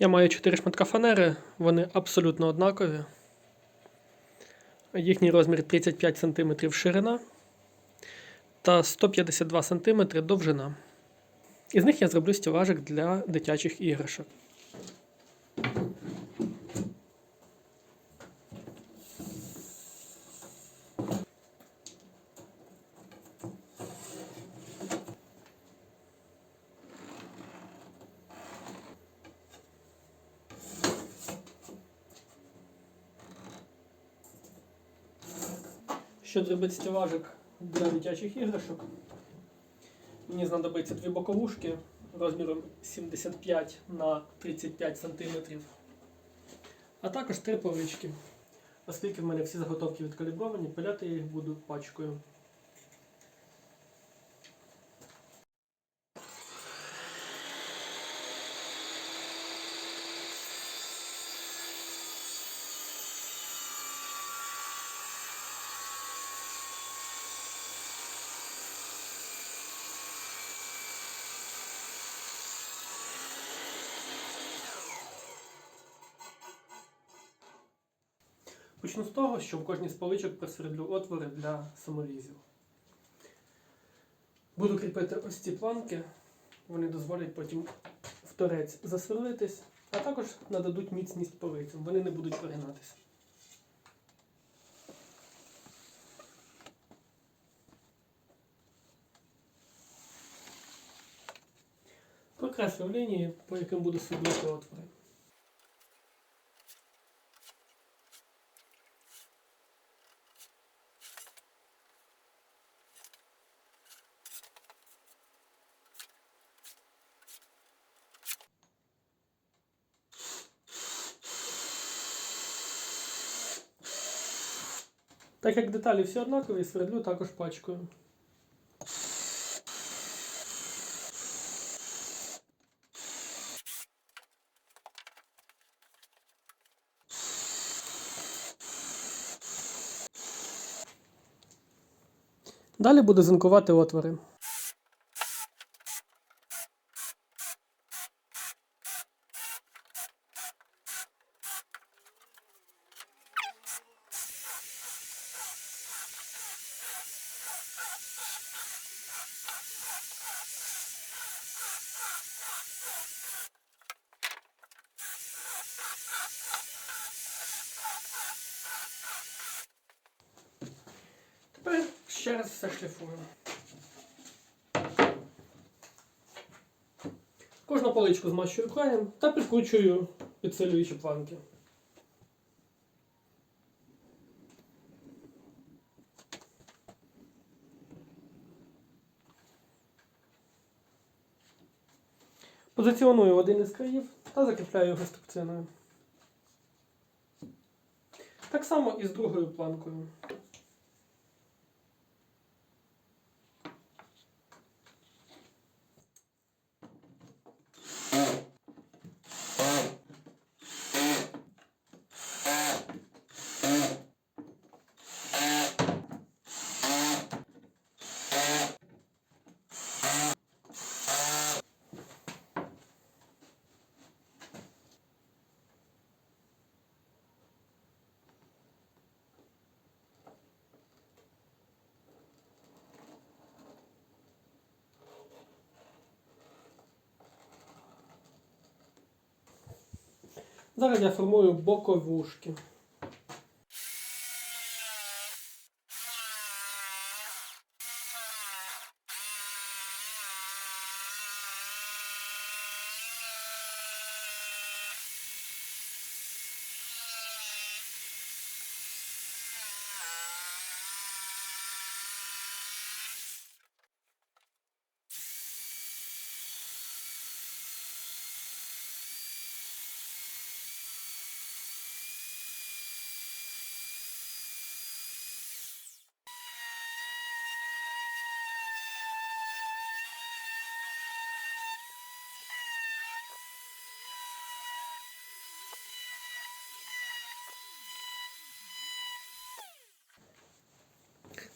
Я маю 4 шматка фанери, вони абсолютно однакові. Їхній розмір 35 см ширина та 152 см довжина. Із них я зроблю стілажик для дитячих іграшок. Щоб зробити стілажик для дитячих іграшок, мені знадобиться дві боковушки розміром 75 на 35 см, а також три полички. Оскільки в мене всі заготовки відкалібровані, пиляти я їх буду пачкою. Почну з того, що в кожній з поличок просвердлю отвори для саморізів. Буду кріпити ось ці планки, вони дозволять потім в торець засверлитись, а також нададуть міцність полицям, вони не будуть перегинатися. Прокреслю лінії, по яким буду свердлити отвори. Так як деталі всі однакові, свердлю також пачкою. Далі буду зинкувати отвори. Тепер ще раз все шліфую. Кожну поличку змащую краєм та підкручую підсилюючі планки. Позиціоную один із країв та закріпляю його струбциною. Так само і з другою планкою. Зараз я формую боковушки.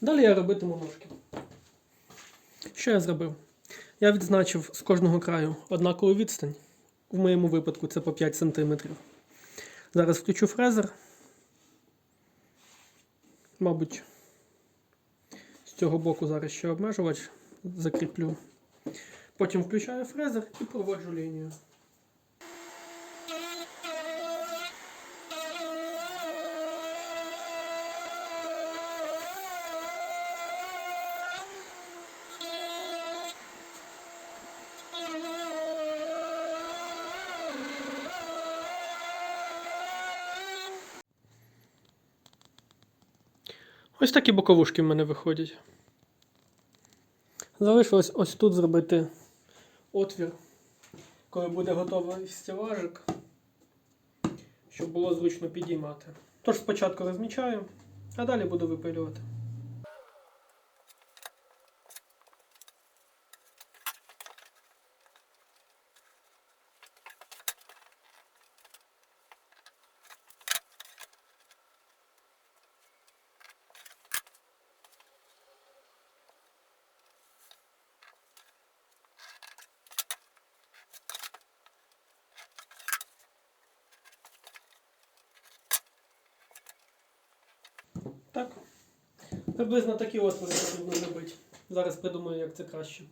Далі я робитиму ножки. Що я зробив? Я відзначив з кожного краю однакову відстань. В моєму випадку це по 5 см. Зараз включу фрезер. Мабуть, з цього боку зараз ще обмежувач закріплю. Потім включаю фрезер і проводжу лінію. Ось такі боковушки в мене виходять. Залишилось ось тут зробити отвір, коли буде готовий стілажик, щоб було зручно підіймати. Тож спочатку розмічаю, а далі буду випилювати. Так. Приблизно такі отвори потрібно зробити. Зараз придумаю, як це краще.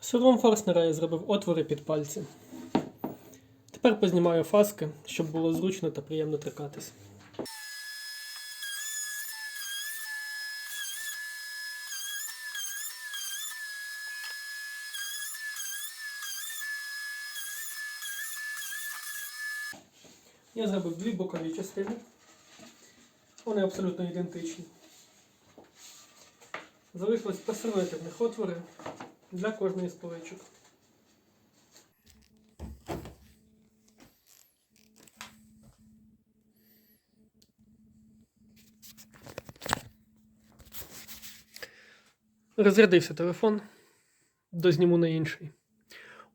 Сиром Форснера я зробив отвори під пальці. Тепер познімаю фаски, щоб було зручно та приємно трикатись. Я зробив дві бокові частини. Вони абсолютно ідентичні. Залишилось посередити в них отвори для кожної з поличок. Розрядився телефон, дозніму на інший.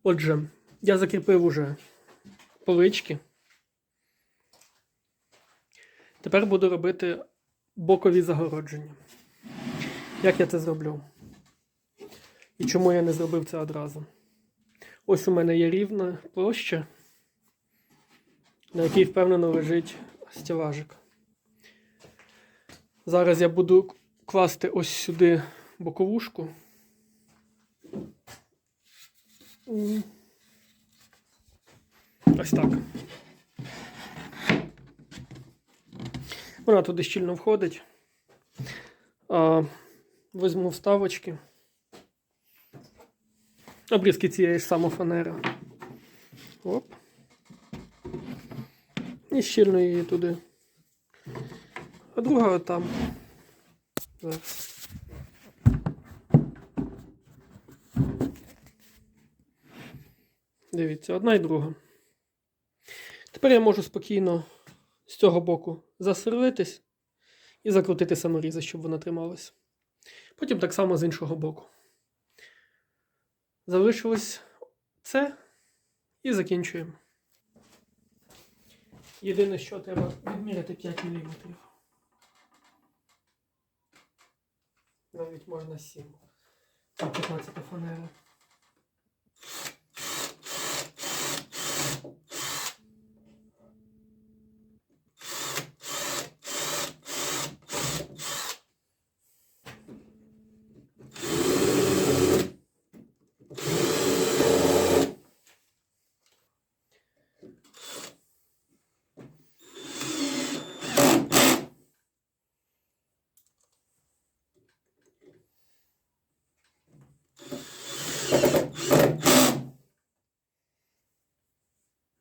Отже, я закріпив уже полички. Тепер буду робити бокові загородження. Як я це зроблю? І чому я не зробив це одразу? Ось у мене є рівна площа, на якій впевнено лежить стілажик. Зараз я буду класти ось сюди боковушку. Ось так. Вона туди щільно входить. А, Візьму вставочки. Обрізки цієї ж самофанери. Оп. І щільно її туди. А друга там. Зараз. Дивіться, одна і друга. Тепер я можу спокійно з цього боку засерлитись і закрутити саморізи, щоб вона трималась. Потім так само з іншого боку. Залишилось це і закінчуємо. Єдине, що треба відміряти 5 мм. Навіть можна 7. Це 15 фанера.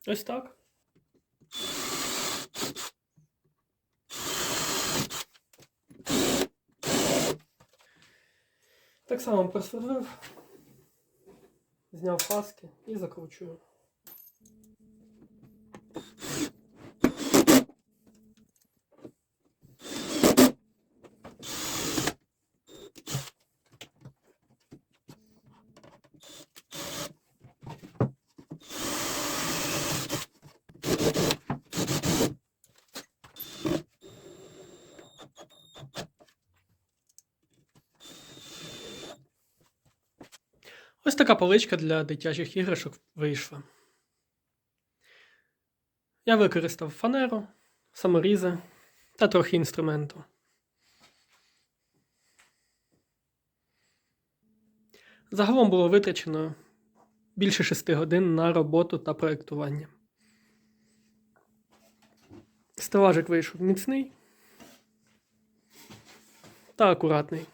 Ось так. Так само просверлив, зняв фаски і закручую. Ось така паличка для дитячих іграшок вийшла. Я використав фанеру, саморізи та трохи інструменту. Загалом було витрачено більше 6 годин на роботу та проєктування. Стелажик вийшов міцний та акуратний.